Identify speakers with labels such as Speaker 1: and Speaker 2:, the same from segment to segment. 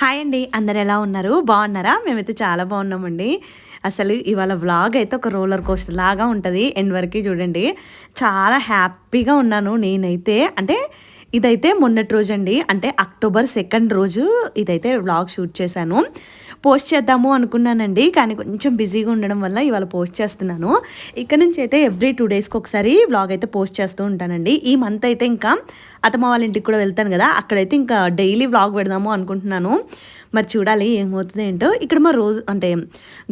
Speaker 1: Hi అండి అందరు ఎలా ఉన్నారు? బాగున్నారా? మేమైతే చాలా బాగున్నామండి. అసలు ఇవాళ వ్లాగ్ అయితే ఒక రోలర్ కోస్టర్ లాగా ఉంటుంది ఎండ్ వరకు చూడండి. చాలా హ్యాపీగా ఉన్నాను నేనైతే. అంటే ఇదైతే మొన్నటి రోజు అండి అంటే అక్టోబర్ సెకండ్ రోజు ఇదైతే వ్లాగ్ షూట్ చేశాను. పోస్ట్ చేద్దాము అనుకున్నానండి. కానీ కొంచెం బిజీగా ఉండడం వల్ల ఇవాళ పోస్ట్ చేస్తున్నాను. ఇక్కడ నుంచి అయితే ఎవ్రీ టూ డేస్కి ఒకసారి వ్లాగ్ అయితే పోస్ట్ చేస్తూ ఉంటానండి. ఈ మంత్ అయితే ఇంకా అత్తమ్మ వాళ్ళ ఇంటికి కూడా వెళ్తాను కదా. అక్కడైతే ఇంకా డైలీ వ్లాగ్ పెడదాము అనుకుంటున్నాను. మరి చూడాలి ఏమవుతుంది ఏంటో. ఇక్కడ మా రోజు అంటే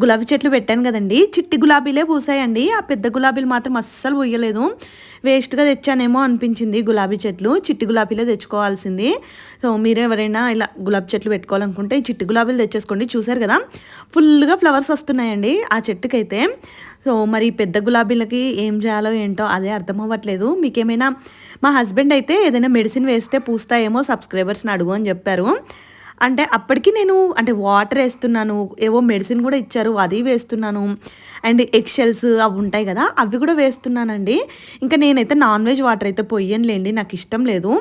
Speaker 1: గులాబీ చెట్లు పెట్టాను కదండి. చిట్టి గులాబీలే పూసాయండి. ఆ పెద్ద గులాబీలు మాత్రం అస్సలు పూయలేదు. వేస్ట్గా తెచ్చానేమో అనిపించింది గులాబీ చెట్లు. చిట్టి గులాబీలే తెచ్చుకోవాల్సింది. సో మీరు ఎవరైనా ఇలా గులాబీ చెట్లు పెట్టుకోవాలనుకుంటే ఈ చిట్టి గులాబీలు తెచ్చేసుకోండి. చూసారు కదా? ఫుల్గా ఫ్లవర్స్ వస్తున్నాయండి ఆ చెట్టుకైతే. సో మరి పెద్ద గులాబీలకి ఏం చేయాలో ఏంటో అదే అర్థం అవ్వట్లేదు. మీకేమైనా మా హస్బెండ్ అయితే ఏదైనా మెడిసిన్ వేస్తే పూస్తాయేమో సబ్స్క్రైబర్స్ని అడుగు అని చెప్పారు. అంటే అప్పటికి నేను అంటే వాటర్ వేస్తున్నాను ఏవో మెడిసిన్ కూడా ఇచ్చారు అది వేస్తున్నాను. అండ్ ఎగ్షెల్స్ అవి ఉంటాయి కదా అవి కూడా వేస్తున్నానండి. ఇంకా నేనైతే నాన్ వెజ్ వాటర్ అయితే పొయ్యనులేండి నాకు ఇష్టం లేదు.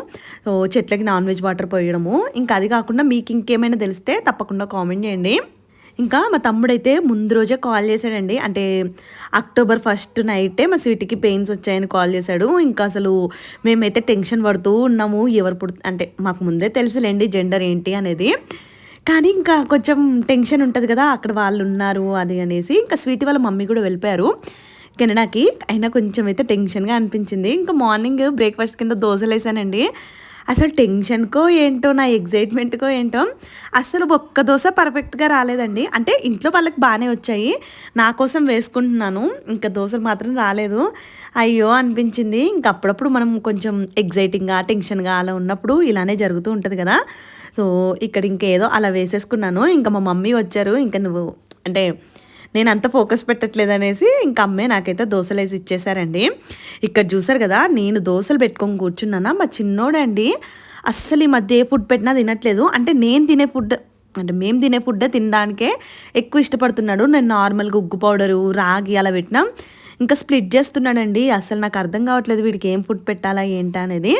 Speaker 1: చెట్లకి నాన్ వెజ్ వాటర్ పోయడము ఇంకా అది కాకుండా మీకు ఇంకేమైనా తెలిస్తే తప్పకుండా కామెంట్ చేయండి. ఇంకా మా తమ్ముడైతే ముందు రోజే కాల్ చేశాడండి. అంటే అక్టోబర్ ఫస్ట్ నైటే మా స్వీట్కి పెయిన్స్ వచ్చాయని కాల్ చేశాడు. ఇంకా అసలు మేమైతే టెన్షన్ పడుతూ ఉన్నాము. ఎవరు పుడు అంటే మాకు ముందే తెలుసులేండి జెండర్ ఏంటి అనేది. కానీ ఇంకా కొంచెం టెన్షన్ ఉంటుంది కదా అక్కడ వాళ్ళు ఉన్నారు అది అనేసి. ఇంకా స్వీట్ వాళ్ళ మమ్మీ కూడా వెళ్ళిపోయారు. కెనడాకి. అయినా కొంచెం అయితే టెన్షన్గా అనిపించింది. ఇంకా మార్నింగ్ బ్రేక్ఫాస్ట్ కింద దోశలు వేసానండి అసలు టెన్షన్కో ఏంటో నా ఎగ్జైట్మెంట్కో ఏంటో అసలు ఒక్క దోశ పర్ఫెక్ట్గా రాలేదండి. అంటే ఇంట్లో వాళ్ళకి బాగానే వచ్చాయి. నా కోసం వేసుకుంటున్నాను. ఇంకా దోశలు మాత్రం రాలేదు. అయ్యో అనిపించింది. ఇంకా అప్పుడప్పుడు మనం కొంచెం ఎగ్జైటింగ్గా టెన్షన్గా అలా ఉన్నప్పుడు ఇలానే జరుగుతూ ఉంటుంది కదా. సో ఇక్కడ ఇంకేదో అలా వేసేసుకున్నాను. ఇంకా మా మమ్మీ వచ్చారు. ఇంకా నువ్వు అంటే నేను అంత ఫోకస్ పెట్టట్లేదు అనేసి ఇంకా అమ్మే నాకైతే దోశలు వేసి ఇచ్చేసారండి. ఇక్కడ చూసారు కదా నేను దోశలు పెట్టుకొని కూర్చున్నానా? మా చిన్నోడండి అస్సలు ఈ మధ్య ఏ ఫుడ్ పెట్టినా తినట్లేదు. అంటే నేను తినే ఫుడ్ అంటే మేము తినే ఫుడ్ తినడానికే ఎక్కువ ఇష్టపడుతున్నాడు. నేను నార్మల్గా ఉగ్గు పౌడరు రాగి అలా పెట్టినాం. ఇంకా స్ప్లిట్ చేస్తున్నాడండి. అసలు నాకు అర్థం కావట్లేదు వీడికి ఏం ఫుడ్ పెట్టాలా ఏంటా అనేది.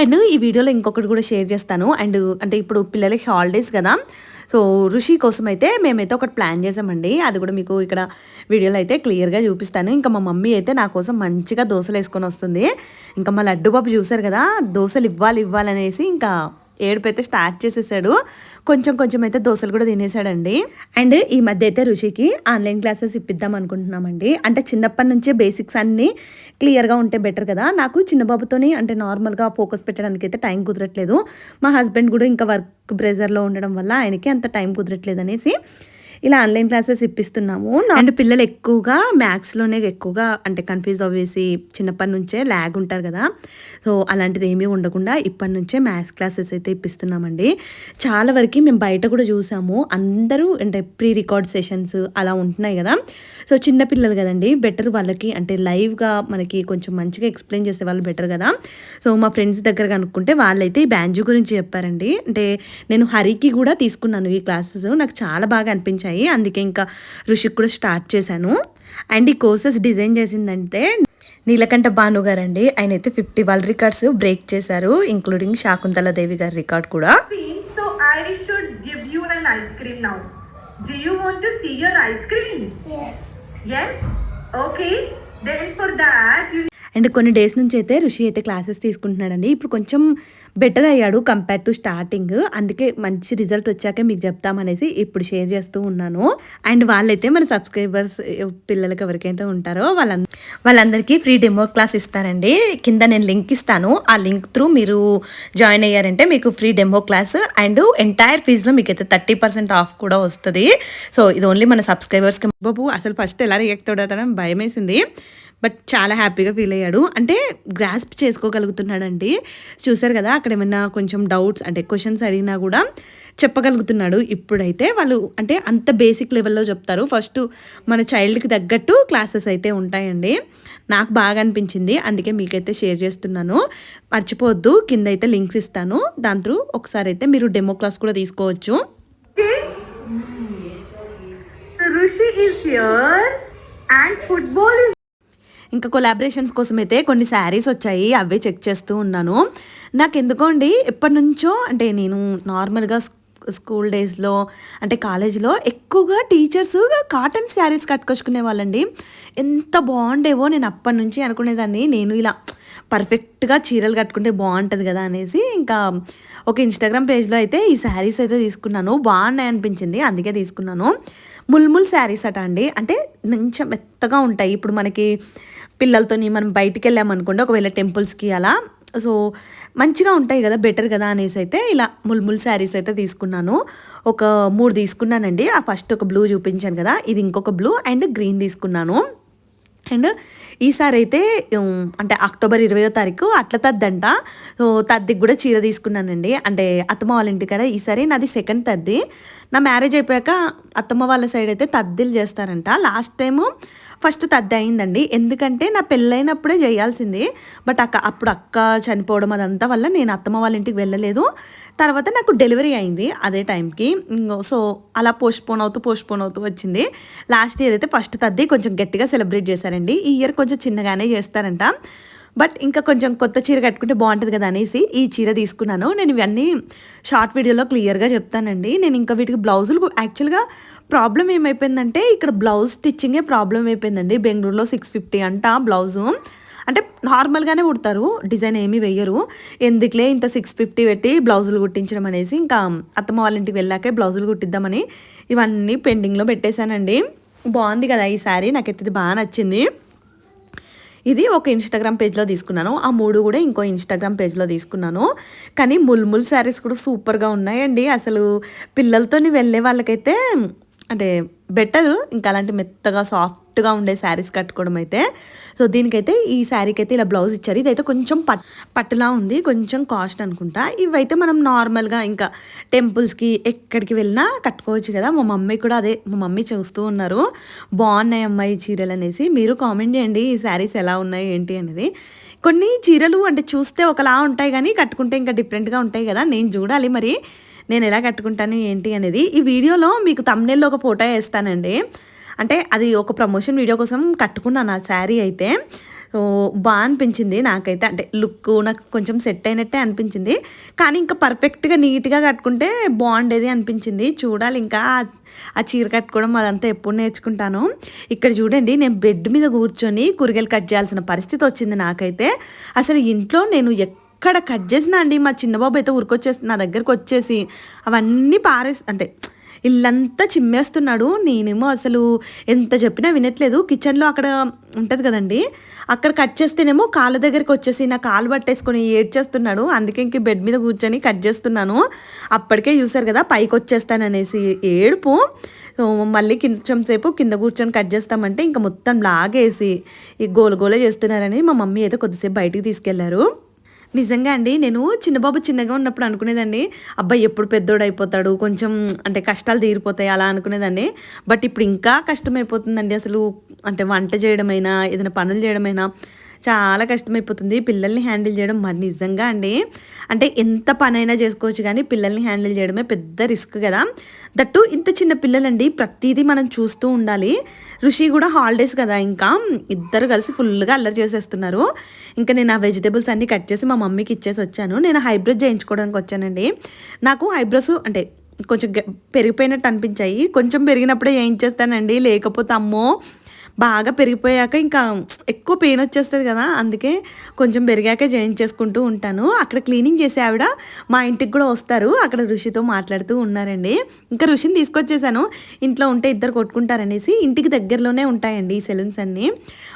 Speaker 1: అండ్ ఈ వీడియోలో ఇంకొకటి కూడా షేర్ చేస్తాను. అండ్ అంటే ఇప్పుడు పిల్లలకి హాలిడేస్ కదా. సో ఋషి కోసం అయితే మేమైతే ఒకటి ప్లాన్ చేసామండి అది కూడా మీకు ఇక్కడ వీడియోలో అయితే క్లియర్గా చూపిస్తాను. ఇంకా మా మమ్మీ అయితే నా కోసం మంచిగా దోశలు వేసుకొని వస్తుంది. ఇంకా మా లడ్డు బాబు చూసారు కదా దోశలు ఇవ్వాలి ఇవ్వాలనేసి ఇంకా ఏడుపు అయితే స్టార్ట్ చేసేసాడు. కొంచెం కొంచెం అయితే దోశలు కూడా తినేసాడండి. అండ్ ఈ మధ్య అయితే రుషికి ఆన్లైన్ క్లాసెస్ ఇప్పిద్దాం అనుకుంటున్నామండి. అంటే చిన్నప్పటి నుంచే బేసిక్స్ అన్నీ క్లియర్గా ఉంటే బెటర్ కదా. నాకు చిన్నబాబుతోనే అంటే నార్మల్గా ఫోకస్ పెట్టడానికి అయితే టైం కుదరట్లేదు. మా హస్బెండ్ కూడా ఇంకా వర్క్ ప్రెజర్లో ఉండడం వల్ల ఆయనకి అంత టైం కుదరట్లేదు అనేసి ఇలా ఆన్లైన్ క్లాసెస్ ఇప్పిస్తున్నాము. అండ్ పిల్లలు ఎక్కువగా మ్యాథ్స్లోనే ఎక్కువగా అంటే కన్ఫ్యూజ్ అవ్వేసి చిన్నప్పటి నుంచే ల్యాగ్ ఉంటారు కదా. సో అలాంటిది ఏమీ ఉండకుండా ఇప్పటి నుంచే మ్యాథ్స్ క్లాసెస్ అయితే ఇప్పిస్తున్నామండి. చాలా వరకు మేము బయట కూడా చూసాము. అందరూ అంటే ప్రీ రికార్డ్ సెషన్స్ అలా ఉంటున్నాయి కదా. సో చిన్న పిల్లలు కదండి బెటర్ వాళ్ళకి అంటే లైవ్గా మనకి కొంచెం మంచిగా ఎక్స్ప్లెయిన్ చేసే వాళ్ళు బెటర్ కదా. సో మా ఫ్రెండ్స్ దగ్గర కనుక్కుంటే వాళ్ళైతే ఈ బ్యాంజు గురించి చెప్పారండి. అంటే నేను హరికి కూడా తీసుకున్నాను ఈ క్లాసెస్ నాకు చాలా బాగా అనిపించాయి. అందుకే ఇంకా ఋషికి కూడా స్టార్ట్ చేశాను అండ్ ఈ కోర్సెస్ డిజైన్ చేసిందంటే నీలకంఠ భాను గారు అండి ఆయన అయితే ఫిఫ్టీ వరల్డ్ రికార్డ్స్ బ్రేక్ చేశారు ఇంక్లూడింగ్ శాకుంతల దేవి గారి రికార్డ్ కూడా
Speaker 2: cream, so I should give you an ice cream now. Do you want to see your ice cream? Yes. Yes? Okay. Then for that, you
Speaker 1: and కొన్ని days నుంచి అయితే ఋషి అయితే classes తీసుకుంటున్నాడండి ఇప్పుడు కొంచెం బెటర్ అయ్యాడు కంపేర్ టు స్టార్టింగ్. అందుకే మంచి రిజల్ట్ వచ్చాక మీకు చెప్తామనేసి ఇప్పుడు షేర్ చేస్తూ ఉన్నాను. అండ్ వాళ్ళైతే మన సబ్స్క్రైబర్స్ పిల్లలకి ఎవరికైతే ఉంటారో వాళ్ళ వాళ్ళందరికీ ఫ్రీ డెమో క్లాస్ ఇస్తారండి. కింద నేను లింక్ ఇస్తాను. ఆ లింక్ త్రూ మీరు జాయిన్ అయ్యారంటే మీకు free demo class and entire ఫీజులో మీకు అయితే థర్టీ పర్సెంట్ ఆఫ్ కూడా వస్తుంది. సో ఇది ఓన్లీ మన సబ్స్క్రైబర్స్కి బాబు అసలు ఫస్ట్ ఎలా రియాక్ట్ అవుతాడని భయం వేసింది బట్ చాలా హ్యాపీగా ఫీల్ అయ్యాడు. అంటే గ్రాస్ప్ చేసుకోగలుగుతున్నాడండి. చూసారు కదా అక్కడ ఏమైనా కొంచెం డౌట్స్ అంటే క్వశ్చన్స్ అడిగినా కూడా చెప్పగలుగుతున్నాడు. ఇప్పుడైతే వాళ్ళు అంటే అంత బేసిక్ లెవెల్లో చెప్తారు. ఫస్ట్ మన చైల్డ్కి తగ్గట్టు క్లాసెస్ అయితే ఉంటాయండి. నాకు బాగా అనిపించింది. అందుకే మీకైతే షేర్ చేస్తున్నాను. మర్చిపోవద్దు. కింద అయితే లింక్స్ ఇస్తాను. దాని త్రూ ఒకసారి అయితే మీరు డెమో క్లాస్ కూడా తీసుకోవచ్చు?
Speaker 2: Hmm. So Rishi is here and football is
Speaker 1: ఇంకా కొలాబరేషన్స్ కోసం అయితే కొన్ని శారీస్ వచ్చాయి అవే చెక్ చేస్తూ ఉన్నాను. నాకు ఎందుకో అండి ఎప్పటి నుంచో అంటే నేను నార్మల్గా స్కూల్ డేస్లో అంటే కాలేజీలో ఎక్కువగా టీచర్స్ కాటన్ శారీస్ కట్టుకొచ్చుకునే వాళ్ళండి. ఎంత బాగుండేవో నేను అప్పటి నుంచి అనుకునేదాన్ని. నేను ఇలా పర్ఫెక్ట్గా చీరలు కట్టుకుంటే బాగుంటుంది కదా అనేసి ఇంకా ఒక ఇన్స్టాగ్రామ్ పేజ్లో అయితే ఈ శారీస్ అయితే తీసుకున్నాను. బాగున్నాయి అనిపించింది అందుకే తీసుకున్నాను. ముల్ముల్ శారీస్ అట అండి. అంటే మంచిగా మెత్తగా ఉంటాయి. ఇప్పుడు మనకి పిల్లలతోని మనం బయటికి వెళ్ళామనుకోండి ఒకవేళ టెంపుల్స్కి అలా. సో మంచిగా ఉంటాయి కదా బెటర్ కదా అనేసి అయితే ఇలా ముల్ముల్ శారీస్ అయితే తీసుకున్నాను. ఒక మూడు తీసుకున్నానండి. ఆ ఫస్ట్ ఒక బ్లూ చూపించాను కదా ఇది ఇంకొక బ్లూ అండ్ గ్రీన్ తీసుకున్నాను. అండ్ ఈసారి అయితే అంటే అక్టోబర్ ఇరవయో తారీఖు అట్ల తద్దంట. సో తద్దికి కూడా చీర తీసుకున్నానండి. అంటే అత్తమ్మ వాళ్ళ ఇంటి కదా ఈసారి నాది సెకండ్ తద్ది. నా మ్యారేజ్ అయిపోయాక అత్తమ్మ వాళ్ళ సైడ్ అయితే తద్దిలు చేస్తారంట. లాస్ట్ టైము ఫస్ట్ తద్ది అయిందండి ఎందుకంటే నా పెళ్ళైనప్పుడే చేయాల్సింది. బట్ అక్క అప్పుడు అక్క చనిపోవడం అదంతా వల్ల నేను అత్తమ్మ వాళ్ళ ఇంటికి వెళ్ళలేదు. తర్వాత నాకు డెలివరీ అయింది అదే టైంకి. ఇంగో సో అలా పోస్ట్పోన్ అవుతూ పోస్ట్పోన్ అవుతూ వచ్చింది. లాస్ట్ ఇయర్ అయితే ఫస్ట్ తద్ది కొంచెం గట్టిగా సెలబ్రేట్ చేశారండి. ఈ ఇయర్ కొంచెం చిన్నగానే చేస్తారంట. బట్ ఇంకా కొంచెం కొత్త చీర కట్టుకుంటే బాగుంటుంది కదా అనేసి ఈ చీర తీసుకున్నాను. నేను ఇవన్నీ షార్ట్ వీడియోలో క్లియర్గా చెప్తానండి. నేను ఇంకా వీటికి బ్లౌజులు యాక్చువల్గా ప్రాబ్లం ఏమైపోయిందంటే ఇక్కడ బ్లౌజ్ స్టిచ్చింగే ప్రాబ్లం అయిపోయిందండి. బెంగళూరులో సిక్స్ ఫిఫ్టీ అంట బ్లౌజు. అంటే నార్మల్గానే కుడతారు డిజైన్ ఏమీ వేయరు ఎందుకులే ఇంత సిక్స్ ఫిఫ్టీ పెట్టి బ్లౌజులు కుట్టించడం అనేసి ఇంకా అత్తమ్మ వాళ్ళ ఇంటికి వెళ్ళాకే బ్లౌజులు కుట్టిద్దామని ఇవన్నీ పెండింగ్లో పెట్టేశానండి. బాగుంది కదా ఈ శారీ నాకైతే ఇది బాగా నచ్చింది. ఇది ఒక ఇన్స్టాగ్రామ్ పేజ్లో తీసుకున్నాను. ఆ మూడు కూడా ఇంకో ఇన్స్టాగ్రామ్ పేజ్లో తీసుకున్నాను. కానీ ముల్ముల్ శారీస్ కూడా సూపర్గా ఉన్నాయండి. అసలు పిల్లలతోని వెళ్ళే వాళ్ళకైతే అంటే బెటర్ ఇంకా అలాంటి మెత్తగా సాఫ్ట్గా ఉండే శారీస్ కట్టుకోవడం అయితే. సో దీనికైతే ఈ శారీకి అయితే ఇలా బ్లౌజ్ ఇచ్చారు. ఇదైతే కొంచెం పట్ పట్టులా ఉంది. కొంచెం కాస్ట్ అనుకుంటా. ఇవైతే మనం నార్మల్గా ఇంకా టెంపుల్స్కి ఎక్కడికి వెళ్ళినా కట్టుకోవచ్చు కదా. మా మమ్మీ కూడా అదే మా మమ్మీ చూస్తూ ఉన్నారు. బాగున్నాయి అమ్మాయి చీరలు అనేసి. మీరు కామెంట్ చేయండి ఈ శారీస్ ఎలా ఉన్నాయి ఏంటి అనేది. కొన్ని చీరలు అంటే చూస్తే ఒకలా ఉంటాయి కానీ కట్టుకుంటే ఇంకా డిఫరెంట్గా ఉంటాయి కదా. నేను చూడాలి మరి. నేను ఎలా కట్టుకుంటాను ఏంటి అనేది ఈ వీడియోలో మీకు తమ్నెల్లో ఒక ఫోటో వేస్తానండి. అంటే అది ఒక ప్రమోషన్ వీడియో కోసం కట్టుకున్నాను ఆ శారీ అయితే. బాగా అనిపించింది నాకైతే. అంటే లుక్ నాకు కొంచెం సెట్ అయినట్టే అనిపించింది. కానీ ఇంకా పర్ఫెక్ట్గా నీట్గా కట్టుకుంటే బాగుండేది అనిపించింది. చూడాలి ఇంకా ఆ- చీర కట్టుకోవడం అదంతా ఎప్పుడు నేర్చుకుంటాను. ఇక్కడ చూడండి నేను బెడ్ మీద కూర్చొని కూరగాయలు కట్ చేయాల్సిన పరిస్థితి వచ్చింది నాకైతే. అసలు ఇంట్లో నేను అక్కడ కట్ చేసినా అండి మా చిన్నబాబు అయితే ఊరికొచ్చేసి నా దగ్గరకు వచ్చేసి అవన్నీ పారేసి అంటే ఇల్లంతా చిమ్మేస్తున్నాడు. నేనేమో అసలు ఎంత చెప్పినా వినట్లేదు. కిచెన్లో అక్కడ ఉంటుంది కదండి. అక్కడ కట్ చేస్తేనేమో కాళ్ళ దగ్గరికి వచ్చేసి నా కాలు పట్టేసుకొని ఏడ్చేస్తున్నాడు. అందుకే ఇంక బెడ్ మీద కూర్చొని కట్ చేస్తున్నాను. అప్పటికే చూసారు కదా పైకి వచ్చేస్తాననేసి ఏడుపు మళ్ళీ కొంచెం సేపు కింద కూర్చొని కట్ చేస్తామంటే ఇంకా మొత్తం లాగేసి ఈ గోల గోల చేస్తున్నారని మా మమ్మీ అయితే కొద్దిసేపు బయటికి తీసుకెళ్ళారు. నిజంగా అండి నేను చిన్నబాబు చిన్నగా ఉన్నప్పుడు అనుకునేదండి అబ్బాయి ఎప్పుడు పెద్దోడు అయిపోతాడు కొంచెం అంటే కష్టాలు తీరిపోతాయి అలా అనుకునేదాన్ని. బట్ ఇప్పుడు ఇంకా కష్టమైపోతుందండి అసలు అంటే వంట చేయడమైనా ఏదైనా పనులు చేయడమైనా చాలా కష్టమైపోతుంది. పిల్లల్ని హ్యాండిల్ చేయడం మరి నిజంగా అండి. అంటే ఎంత పనైనా చేసుకోవచ్చు కానీ పిల్లల్ని హ్యాండిల్ చేయడమే పెద్ద రిస్క్ కదా. దట్టు ఇంత చిన్న పిల్లలండి ప్రతిదీ మనం చూస్తూ ఉండాలి. ఋషి కూడా హాలిడేస్ కదా ఇంకా. ఇద్దరు కలిసి ఫుల్గా అల్లరి చేసేస్తున్నారు. ఇంకా నేను ఆ వెజిటేబుల్స్ అన్నీ కట్ చేసి మా మమ్మీకి ఇచ్చేసి వచ్చాను. నేను హైబ్రిడ్ చేయించుకోవడానికి వచ్చానండి. నాకు హైబ్రస్ అంటే కొంచెం గ- పెరిగిపోయినట్టు అనిపించాయి. కొంచెం పెరిగినప్పుడే చేయించేస్తానండి. లేకపోతే అమ్మో! బాగా పెరిగిపోయాక ఇంకా ఎక్కువ పెయిన్ వచ్చేస్తుంది కదా అందుకే కొంచెం పెరిగాక చేయించేసుకుంటూ ఉంటాను. అక్కడ క్లీనింగ్ చేసే ఆవిడ మా ఇంటికి కూడా వస్తారు. అక్కడ ఋషితో మాట్లాడుతూ ఉన్నారండి. ఇంకా ఋషిని తీసుకొచ్చేసాను. ఇంట్లో ఉంటే ఇద్దరు కొట్టుకుంటారనేసి ఇంటికి దగ్గరలోనే ఉంటాయండి ఈ సెలూన్స్ అన్నీ.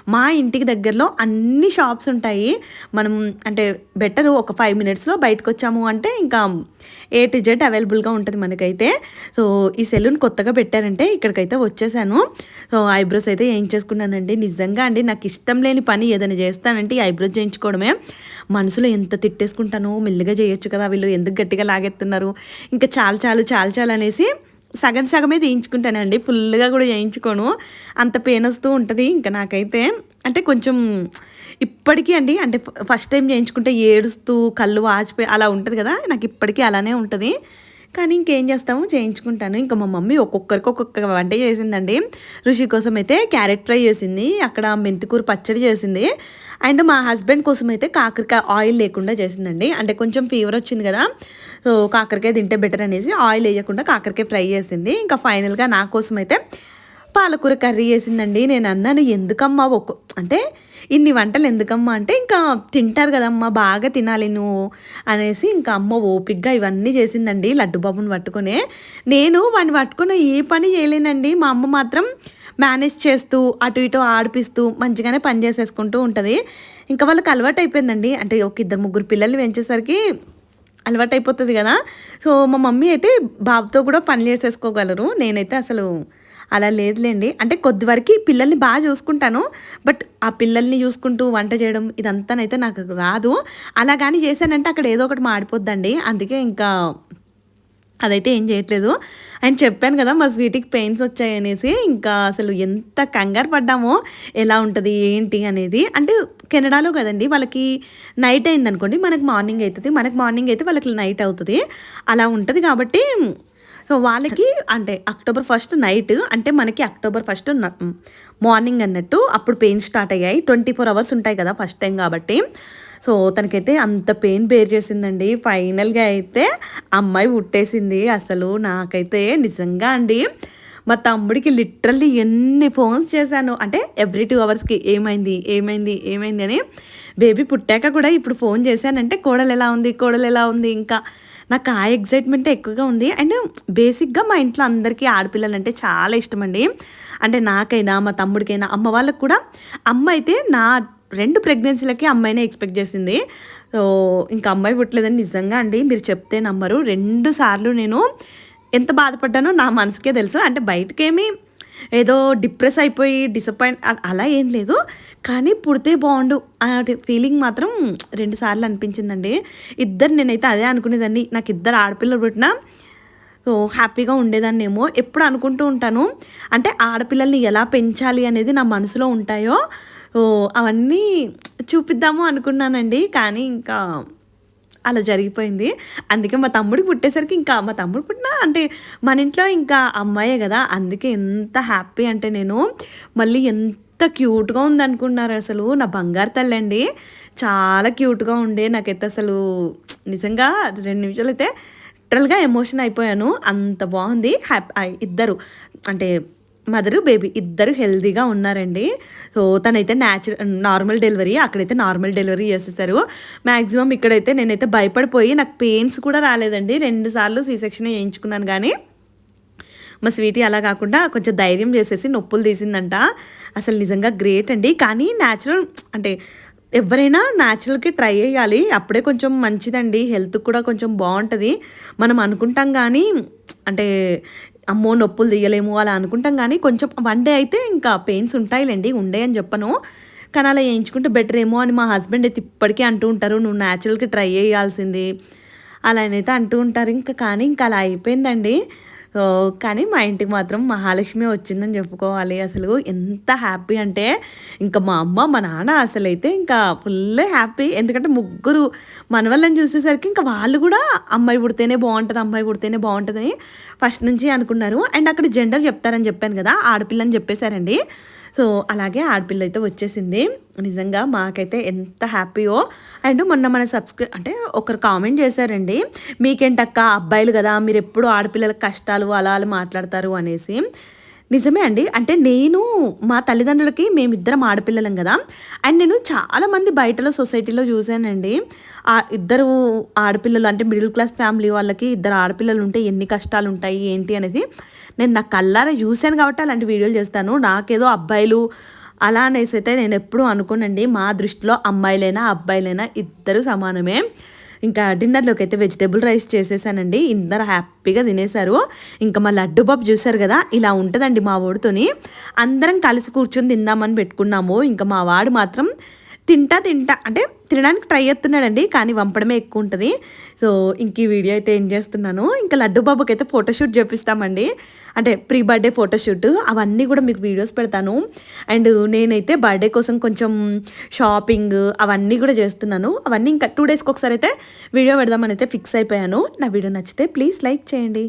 Speaker 1: మా ఇంటికి దగ్గరలో అన్ని షాప్స్ ఉంటాయి. మనం అంటే బెటర్ ఒక ఫైవ్ మినిట్స్లో బయటకు వచ్చాము అంటే ఇంకా ఏ టు జెడ్ అవైలబుల్గా ఉంటుంది మనకైతే. సో ఈ సెలూన్ కొత్తగా పెట్టారంటే ఇక్కడికైతే వచ్చేసాను. సో ఐబ్రోస్ అయితే ఏం చేయించేసుకున్నానండి నిజంగా అండి నాకు ఇష్టం లేని పని ఏదైనా చేస్తానంటే ఈ ఐబ్రోస్ చేయించుకోవడమే. మనసులో ఎంత తిట్టేసుకుంటానో మెల్లిగా చేయొచ్చు కదా వీళ్ళు ఎందుకు గట్టిగా లాగెత్తున్నారు ఇంకా చాలు చాలు చాలు చాలు అనేసి సగం సగమే తీయించుకుంటానండి ఫుల్గా కూడా చేయించుకోను. అంత పెయిన్ వస్తూ ఉంటుంది. ఇంకా నాకైతే అంటే కొంచెం ఇప్పటికీ అండి అంటే ఫస్ట్ టైం చేయించుకుంటే ఏడుస్తూ కళ్ళు వాచిపోయి అలా ఉంటుంది కదా నాకు ఇప్పటికీ అలానే ఉంటుంది. కానీ ఇంకేం చేస్తాము? చేయించుకుంటాను. ఇంకా మా మమ్మీ ఒక్కొక్కరికి ఒక్కొక్క వంట చేసిందండి. రుషి కోసం అయితే క్యారెట్ ఫ్రై చేసింది. అక్కడ మెంతికూర పచ్చడి చేసింది. అండ్ మా హస్బెండ్ కోసం అయితే కాకరకాయ ఆయిల్ లేకుండా చేసిందండి. అంటే కొంచెం ఫీవర్ వచ్చింది కదా. సో కాకరకాయ తింటే బెటర్ అనేసి ఆయిల్ వేయకుండా కాకరకాయ ఫ్రై చేసింది. ఇంకా ఫైనల్గా నా కోసం అయితే పాలకూర కర్రీ చేసిందండి. నేను అన్నాను ఎందుకమ్మా ఒక్క అంటే ఇన్ని వంటలు ఎందుకమ్మా? అంటే ఇంకా తింటారు కదమ్మా బాగా తినాలి నువ్వు అనేసి ఇంకా అమ్మ ఓపిగ్గా ఇవన్నీ చేసిందండి లడ్డుబాబుని పట్టుకునే. నేను వాడిని పట్టుకుని ఏ పని చేయలేనండి. మా అమ్మ మాత్రం మేనేజ్ చేస్తూ అటు ఇటు ఆడిపిస్తూ మంచిగానే పని చేసేసుకుంటూ ఉంటుంది. ఇంకా వాళ్ళకి అలవాటు అయిపోయిందండి. అంటే ఒక ఇద్దరు ముగ్గురు పిల్లల్ని పెంచేసరికి అలవాటు అయిపోతుంది కదా. సో మా మమ్మీ అయితే బాబుతో కూడా పని చేసేసుకోగలరు. నేనైతే అసలు అలా లేదులేండి. అంటే కొద్ది వరకు పిల్లల్ని బాగా చూసుకుంటాను. బట్ ఆ పిల్లల్ని చూసుకుంటూ వంట చేయడం ఇదంతానైతే నాకు రాదు. అలా కానీ చేశానంటే అక్కడ ఏదో ఒకటి మాడిపోద్దండి. అందుకే ఇంకా అదైతే ఏం చేయట్లేదు. అండ్ చెప్పాను కదా మా స్వీట్కి పెయిన్స్ వచ్చాయనేసి ఇంకా అసలు ఎంత కంగారు పడ్డామో ఎలా ఉంటుంది ఏంటి అనేది. అంటే కెనడాలో కదండి వాళ్ళకి నైట్ అయింది అనుకోండి మనకి మార్నింగ్ అవుతుంది మనకు మార్నింగ్ అయితే వాళ్ళకి నైట్ అవుతుంది. అలా ఉంటుంది కాబట్టి సో వాళ్ళకి అంటే అక్టోబర్ ఫస్ట్ నైట్ అంటే మనకి అక్టోబర్ ఫస్ట్ మార్నింగ్ అన్నట్టు అప్పుడు పెయిన్ స్టార్ట్ అయ్యాయి. ట్వంటీ ఫోర్ అవర్స్ ఉంటాయి కదా ఫస్ట్ టైం కాబట్టి. సో తనకైతే అంత పెయిన్ బేర్ చేసిందండి. ఫైనల్గా అయితే అమ్మాయి పుట్టేసింది అసలు నాకైతే నిజంగా అండి. మా తమ్ముడికి లిటరల్లీ ఎన్ని ఫోన్స్ చేశాను. అంటే ఎవ్రీ టూ అవర్స్కి ఏమైంది ఏమైంది ఏమైంది అని బేబీ పుట్టాక కూడా ఇప్పుడు ఫోన్ చేశానంటే కోడలు ఎలా ఉంది కోడలు ఎలా ఉంది ఇంకా నాకు ఆ ఎగ్జైట్మెంటే ఎక్కువగా ఉంది. అండ్ బేసిక్గా మా ఇంట్లో అందరికీ ఆడపిల్లలు అంటే చాలా ఇష్టం అండి అంటే నాకైనా మా తమ్ముడికైనా అమ్మ వాళ్ళకు కూడా. అమ్మ అయితే నా రెండు ప్రెగ్నెన్సీలకి అమ్మాయినే ఎక్స్పెక్ట్ చేసింది. సో ఇంకా అమ్మాయి పుట్టలేదని నిజంగా అండి మీరు చెప్తే నమ్మరు. రెండు సార్లు నేను ఎంత బాధపడ్డానో నా మనసుకే తెలుసు. అంటే బయటకేమీ ఏదో డిప్రెస్ అయిపోయి డిసప్పాయింట్ అలా ఏం లేదు. కానీ పుడితే బాగుండు. అనే ఫీలింగ్ మాత్రం రెండుసార్లు అనిపించిందండి. ఇద్దరు నేనైతే అదే అనుకునేదాన్ని. నాకు ఇద్దరు ఆడపిల్లలు పుట్టినా సో హ్యాపీగా ఉండేదాన్నేమో. ఎప్పుడు అనుకుంటూ ఉంటాను. అంటే ఆడపిల్లల్ని ఎలా పెంచాలి అనేది నా మనసులో ఉంటాయో అవన్నీ చూపిద్దాము అనుకున్నానండి. కానీ ఇంకా అలా జరిగిపోయింది. అందుకే మా తమ్ముడికి పుట్టేసరికి ఇంకా మా తమ్ముడు పుట్టినా అంటే మన ఇంట్లో ఇంకా అమ్మాయే కదా అందుకే ఎంత హ్యాపీ అంటే నేను మళ్ళీ ఎంత క్యూట్గా ఉందనుకున్నారు అసలు నా బంగారు తల్లి అండి. చాలా క్యూట్గా ఉండే నాకైతే అసలు నిజంగా రెండు నిమిషాలు అయితే లిటరల్గా ఎమోషన్ అయిపోయాను. అంత బాగుంది. హ్యాపీ ఇద్దరు. అంటే మదర్ బేబీ ఇద్దరు హెల్దీగా ఉన్నారండి. సో తనైతే న్యాచురల్ నార్మల్ డెలివరీ అక్కడైతే నార్మల్ డెలివరీ చేసేసారు. మ్యాక్సిమం ఇక్కడైతే నేనైతే భయపడిపోయి నాకు పెయిన్స్ కూడా రాలేదండి. రెండు సార్లు సీ సెక్షన్ వేయించుకున్నాను కానీ మా స్వీటీ అలా కాకుండా కొంచెం ధైర్యం చేసేసి నొప్పులు తీసిందంట. అసలు నిజంగా గ్రేట్ అండి. కానీ న్యాచురల్ అంటే ఎవరైనా న్యాచురల్కి ట్రై చేయాలి. అప్పుడే కొంచెం మంచిదండి. హెల్త్ కూడా కొంచెం బాగుంటుంది. మనం అనుకుంటాం కానీ అంటే అమ్మో నొప్పులు తీయలేము అలా అనుకుంటాం కానీ కొంచెం వన్ డే అయితే ఇంకా పెయిన్స్ ఉంటాయిలేండి ఉండే అని చెప్పను. కానీ అలా వేయించుకుంటే బెటర్ ఏమో అని మా హస్బెండ్ అయితే ఇప్పటికీ అంటూ ఉంటారు నువ్వు న్యాచురల్కి ట్రై చేయాల్సింది. అలా అయితే అంటూ ఉంటారు. ఇంకా కానీ ఇంకా అలా అయిపోయిందండి. కానీ మా ఇంటికి మాత్రం మహాలక్ష్మి వచ్చిందని చెప్పుకోవాలి. అసలు ఎంత హ్యాపీ అంటే ఇంకా మా అమ్మ మా నాన్న అసలు అయితే ఇంకా ఫుల్ హ్యాపీ. ఎందుకంటే ముగ్గురు మనవళ్ళని చూసేసరికి ఇంకా వాళ్ళు కూడా అమ్మాయి పుడితేనే బాగుంటుంది అమ్మాయి పుడితేనే బాగుంటుందని ఫస్ట్ నుంచి అనుకున్నారు. అండ్ అక్కడ జెండర్ చెప్తారని చెప్పాను కదా ఆడపిల్లని చెప్పేశారండి. సో అలాగే ఆడపిల్ల అయితే వచ్చేసింది. నిజంగా మాకైతే ఎంత హ్యాపీయో. అండ్ మొన్న మన సబ్స్క్రై అంటే ఒకరు కామెంట్ చేశారండి. మీకేంటక్క అబ్బాయిలు కదా మీరు ఎప్పుడు ఆడపిల్లల కష్టాలు అలా అలా మాట్లాడతారు అనేసి. నిజమే అండి. అంటే నేను మా తల్లిదండ్రులకి మేమిద్దరం ఆడపిల్లలం కదా. అండ్ నేను చాలామంది బయటలో సొసైటీలో చూశానండి ఆ ఇద్దరు ఆడపిల్లలు అంటే మిడిల్ క్లాస్ ఫ్యామిలీ వాళ్ళకి ఇద్దరు ఆడపిల్లలు ఉంటే ఎన్ని కష్టాలు ఉంటాయి ఏంటి అనేది నేను నా కల్లారా చూశాను కాబట్టి అలాంటి వీడియోలు చేస్తాను. నాకేదో అబ్బాయిలు అలా అనేసి అయితే నేను ఎప్పుడూ అనుకోనండి. మా దృష్టిలో అమ్మాయిలైనా అబ్బాయిలైనా ఇద్దరు సమానమే. ఇంకా డిన్నర్లోకి అయితే వెజిటేబుల్ రైస్ చేసేసానండి. ఇందరు హ్యాపీగా తినేశారు. ఇంకా మా లడ్డు బాబు చూసారు కదా ఇలా ఉంటుందండి మా వాడితోని అందరం కలిసి కూర్చొని తిందామని పెట్టుకున్నాము. ఇంకా మా వాడు మాత్రం తింటా తింటా అంటే తినడానికి ట్రై చేస్తున్నాడండి కానీ వంపడమే ఎక్కువ ఉంటుంది. సో ఇంక ఈ వీడియో అయితే ఏం చేస్తున్నాను ఇంకా లడ్డు బాబుకి అయితే ఫోటోషూట్ చేపిస్తామండి. అంటే ప్రీ బర్త్డే ఫోటోషూట్ అవన్నీ కూడా మీకు వీడియోస్ పెడతాను. అండ్ నేనైతే బర్త్డే కోసం కొంచెం షాపింగ్ అవన్నీ కూడా చేస్తున్నాను. అవన్నీ ఇంకా టూ డేస్కి ఒకసారి అయితే వీడియో పెడదామని అయితే ఫిక్స్ అయిపోయాను. నా వీడియో నచ్చితే ప్లీజ్ లైక్ చేయండి.